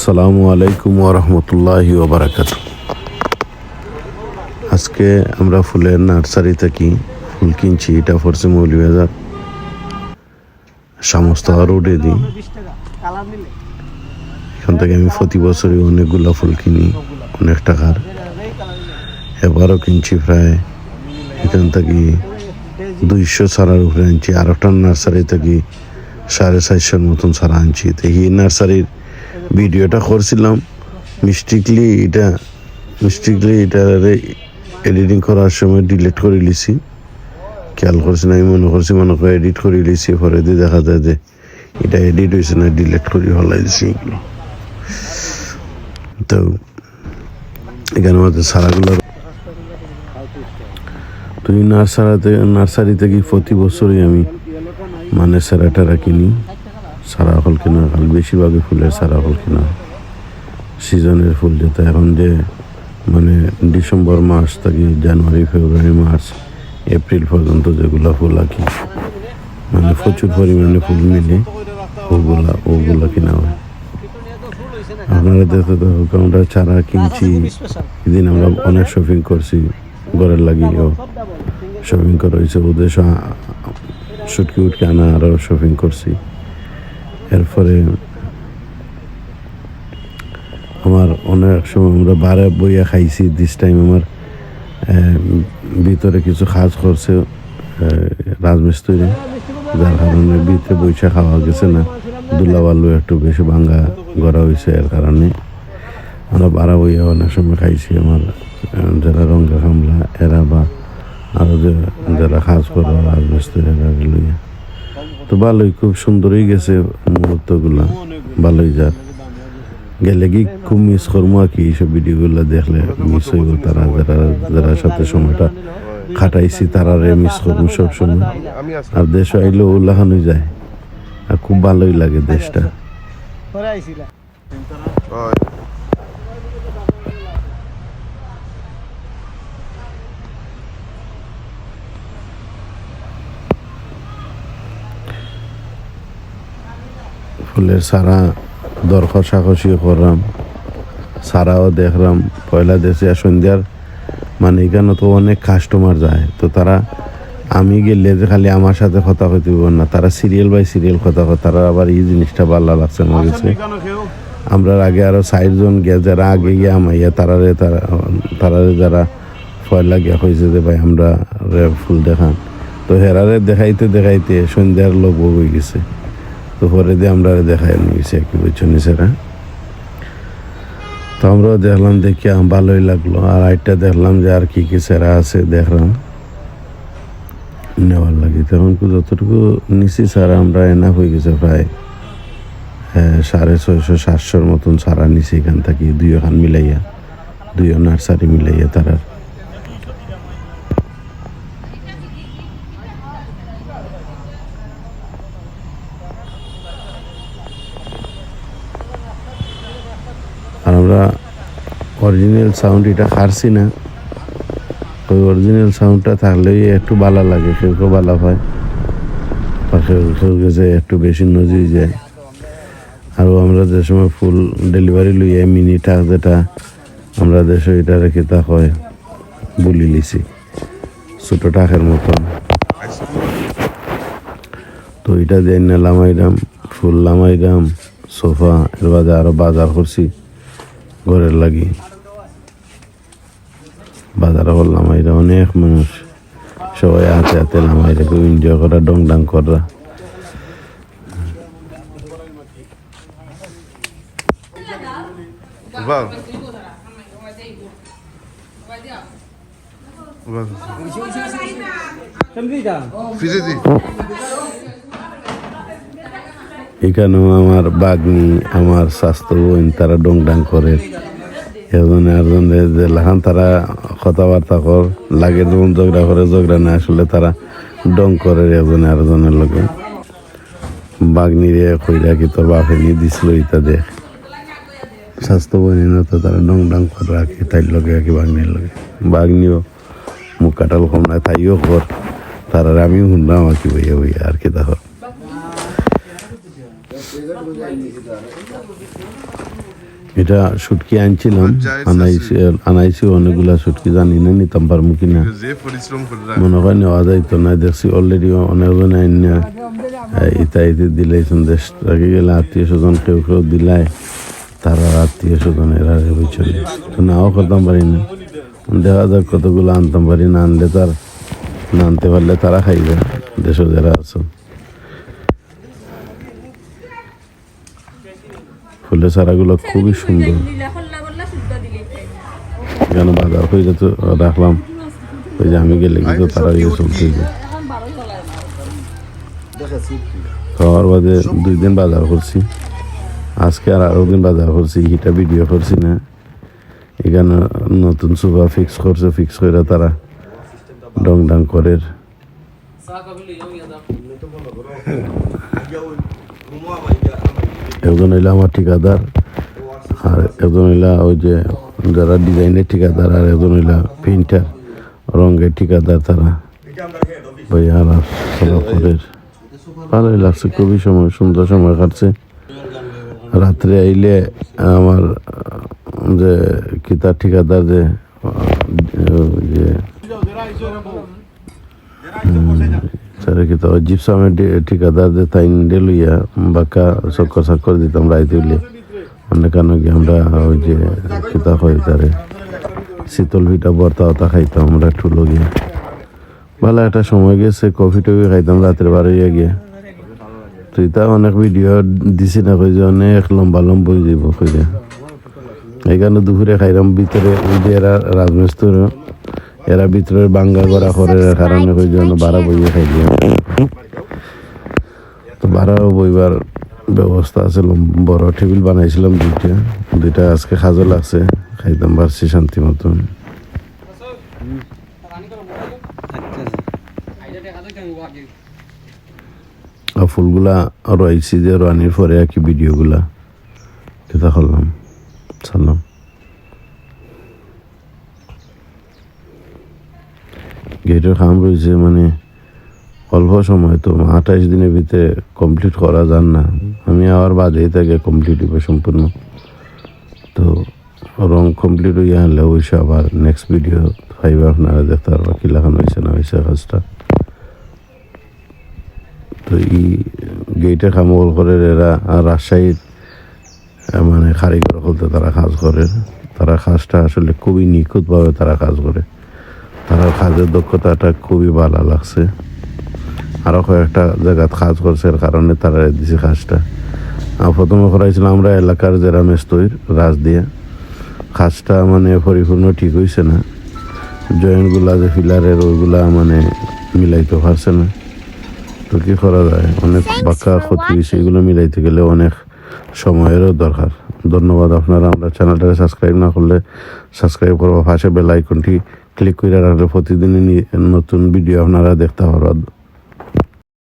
আসসালামু আলাইকুম ওরহমতুল্লাহি ওবরাকাত আজকে আমরা ফুলের নার্সারি থেকে ফুল কিনছি, এটা পড়ছে মৌলবাজার সমস্ত রোডে দিই। এখান থেকে আমি প্রতি বছরই অনেকগুলো ফুল কিনি, অনেক টাকার। এবারও কিনছি প্রায় এখান থেকে দুইশো ছাড়ার উপরে আনছি, আর একটা নার্সারি থেকে সাড়ে চারশোর মতন ছাড়া আনছি। তো এই নার্সারির ভিডিওটা করছিলাম। মিস্টেকলি এটা মিস্টেকলি এটা এডিটিং করার সময় ডিলিট করে লিছি খেয়াল করছি না, আমি মনে করছি মনে করে এডিট করে লিছি পরে দিয়ে দেখা যায় যে এটা এডিট হয়েছে না ডিলিট করে হলাই দিছি এগুলো। তো, এখানে আমাদের সারাগুলো তো এই নার্সারিতে নার্সারি থেকে প্রতি বছরই আমি মানে সারা টারা কিনি? সারা ফল কেনা খাল বেশিরভাগই ফুলের সারা ফল কেনা। সিজনের ফুল যেটা এখন যে মানে ডিসেম্বর মাস থেকে জানুয়ারি, ফেব্রুয়ারি, মার্চ, এপ্রিল পর্যন্ত যেগুলো ফুল আঁকি মানে প্রচুর পরিমাণে ফুল মিলে ওগুলা ওগুলা কেনা হয়। আপনারা দেখতে তো আমরা চারা কিনছি, এদিন আমরা অনেক শপিং করছি, ঘরের লাগিয়েও শপিং করা হয়েছে ওদের সুটকি উটকে আনা আরও শপিং করছি। এরপরে আমার অনেক সময় আমরা বারে বইয়া খাইছি দিস টাইম আমার ভিতরে কিছু কাজ করছে রাজমিস্ত্রি, যার কারণে বিতে বইসা খাওয়া গেছে না। দুলা বালু একটু বেশি ভাঙ্গা গড়া হয়েছে এর কারণে। আমরা বারা বইয়া অনেক সময় খাইছি আমার যারা রঙ্গা কামলা এরা বা আরও যে, যারা কাজ করে রাজমিস্ত্রি, এরা লইয়া। তো ভালোই খুব সুন্দরই গেছে মুহূর্তগুলো ভালোই যার। গেলে কি খুব মিস করব আর কি এইসব ভিডিওগুলো দেখলে মিস হইব তারা যারা যারা সাথে সময়টা খাটাইছি তারারে মিস করব সব সময় আর দেশ আইলেও উল্লাহানো যায়। আর খুব ভালোই লাগে দেশটা। ফুলের সারা দর কষাকষিও করলাম। সারাও দেখলাম, পয়লা দেশে সন্ধ্যার মানে এখানে তো অনেক কাস্টমার যায়। তো তারা আমি গেলে যে খালি আমার সাথে কথা কইতে না। তারা সিরিয়াল বাই সিরিয়াল কথা কয়, তারা আবার এই জিনিসটা ভালো লাগছে আমার কাছে। আমরা আগে আরও জন গিয়া যারা আগে গিয়া আমাইয়া তারারে তারা তারারে যারা পয়লা গিয়া কইছে যে ভাই আমরা ফুল দেখান। তো হেরারে দেখাইতে দেখাইতে সন্ধ্যার লোক হয়ে গেছে। তো পরে দিয়ে আমরা দেখাই নিয়েছি একটু বুঝছ নিচেরা। তো আমরাও দেখলাম দেখি ভালোই লাগল আর আরেকটা দেখলাম যে আর কি কি সেরা আছে দেখলাম। নেওয়ার লাগে তখন যতটুকু নিচি সারা আমরা এনা হয়ে গেছে প্রায় হ্যাঁ, সাড়ে ছয়শো সাতশোর মতন সারা নিচে এখান থেকে দুই ওখান মিলাইয়া দুই নার্সারি মিলাইয়া তারার আর আমরা অরিজিনাল সাউন্ড এটা হারছি না। ওই অরিজিনাল সাউন্ডটা থাকলেই একটু ভালো লাগে, কেউ কেউ ভালো হয়। বা কেউ কেউ গেছে একটু বেশি নজির যায়। আরও আমরা যে সময় ফুল ডেলিভারি লইয়া মিনি টাক যেটা আমরা দেশে এটা রেখে তা হয়, বুলি লিছি। ছোটো টাকের মতন। তো এটা দিয়ে না লামাইরাম ফুল লামাইরাম সোফা, এর বাদে আরও বাজার করছি, ঘরের লাগি। বাজারে করলাম এটা অনেক মানুষ। সবাই হাতে হাতে লামাইরা কেউ এনজয় করা ডং ডাং করা. এখানেও আমার বাগনি আমার স্বাস্থ্য তারা ডং ডাং করে। এজনে আরজনে যে লাহান তারা কথাবার্তা কর, লাগে যেমন ঝগড়া করে, ঝগড়া না আসলে তারা ডং করে এজনে আরজনের লগে। বাগনিরে কইরা কি তোর বাপে নি দিছিল ইতা দেখ। স্বাস্থ্য বোন তো তারা ডং ডাং করে রাখি তাই লগে রাখি বাগনির লগে। বাগনিও মুখ কাটাল কম না, তাইও কর। তারা আমিও শুনলাম আর কি বইয়া বইয়া, আর কি দেখো এটা শুটকি আনছিলাম। আনাইছি আনাইছি অনেকগুলা শুটকি জানি না নিতাম পারব কিনা মনে হয় নেওয়া যাইতো না দেখছি অলরেডি অনেকজন আইন না ইতা ইতি দিলাইছেন দেশ রাখি গেলে আত্মীয় স্বজন কেউ কেউ দিলাই তারা আত্মীয় স্বজন এরা বুঝছেন। তো নাও করতাম পারি না। দেখা যাক কতগুলো আনতাম পারি না আনলে তার না আনতে পারলে তারা খাইবে দেশে যারা আছে। ফুলের চারাগুলো খুবই সুন্দর। এখানে বাজার হয়ে তো রাখলাম। ওই যে আমি গেলে কিন্তু তারা ইয়ে চলতে খাওয়ার বাদে দুই দিন বাজার করছি। আজকে আর আরও দিন বাজার করছি, হিটা ভিডিও করছি না। এখানে নতুন সোফা ফিক্স করছে ফিক্স করে তারা ডং ডাং করে। একজন হইল আমার ঠিকাদার, আর একজন হইলা ওই যে যারা ডিজাইনের ঠিকাদার, আর একজন হইলা পেইন্টার রঙের ঠিকাদার তারা। ভালোই লাগছে, খুবই সময়, সুন্দর সময় কাটছে। রাত্রে আইলে আমার যে কিতার ঠিকাদার যে কিতা জিপসামের ঠিকাদার যে তাই লইয়া বাক্কা, চক্কর চাক্কর দিতাম রাইতে উঠলে অনেক কারণে গিয়ে আমরা ওই যে কিতা হয় তারে, শীতল ভিটা, বর্তা অতা খাইতাম আমরা ঠুলো গিয়ে ভালো একটা সময় গেছে কফি টফি খাইতাম রাতের বারে গিয়ে তুই তা অনেক ভিডিও দিছি না কই যে অনেক লম্বা লম্বা হয়ে যাব কই যে এখানে দুপুরে খাইলাম ভিতরে ওই যে রাজমিস্ত্রি। এরা ভিতরে বাঙ্গা করা করে কারণে কই জন্য বারা বইয়ে খাই দিয়ে তো বারাও বইবার ব্যবস্থা আছে বড় টেবিল বানাইছিলাম দুইটা। দুইটা আজকে খাজো লাগছে খাইতাম পারছি শান্তি মতন আর ফুলগুলা রয়েছি যে রানির পরে আর কি ভিডিওগুলা। এটা করলাম। ছাড়লাম গেটের কাম রয়েছে মানে অল্প সময়, তো আঠাইশ দিনের ভিতরে কমপ্লিট করা যান না। আমি আবার বাজেই থাকে কমপ্লিট হবে সম্পূর্ণ। তো রং কমপ্লিট হইয়া হলে ওইসে আবার নেক্সট ভিডিও পাইবে আপনারা দেখতে পারবা কি লাগানো হয়েছে না হয়েছে কাজটা। তো ই গেটে কামল করে এরা আর রাজশাহীর মানে কারিগর বলতে তারা কাজ করে। তারা কাজটা আসলে খুবই নিখুঁতভাবে তারা কাজ করে। তারা কাজের দক্ষতাটা খুবই ভালো লাগছে। আরও কয়েকটা জায়গাত কাজ করছে এর কারণে তারা দিছে কাজটা। আর প্রথমে করাইছিলাম আমরা এলাকার যারা মেস্তইর রাজ দিয়ে। কাজটা মানে পরিপূর্ণ ঠিক হয়েছে না। জয়েন্টগুলা যে ফিলারের ওইগুলা মানে মিলাইতে পারছে না। তো কী করা যায়? অনেক বাক্কা ক্ষতি হয়েছে এগুলো মিলাইতে গেলে অনেক সময়েরও দরকার। ধন্যবাদ আপনারা আমরা চ্যানেলটাকে সাবস্ক্রাইব না করলে সাবস্ক্রাইব করব পাশে বেল আইকনটি ক্লিক করে রাখলে প্রতিদিনই নতুন ভিডিও আপনারা দেখতে পারবেন।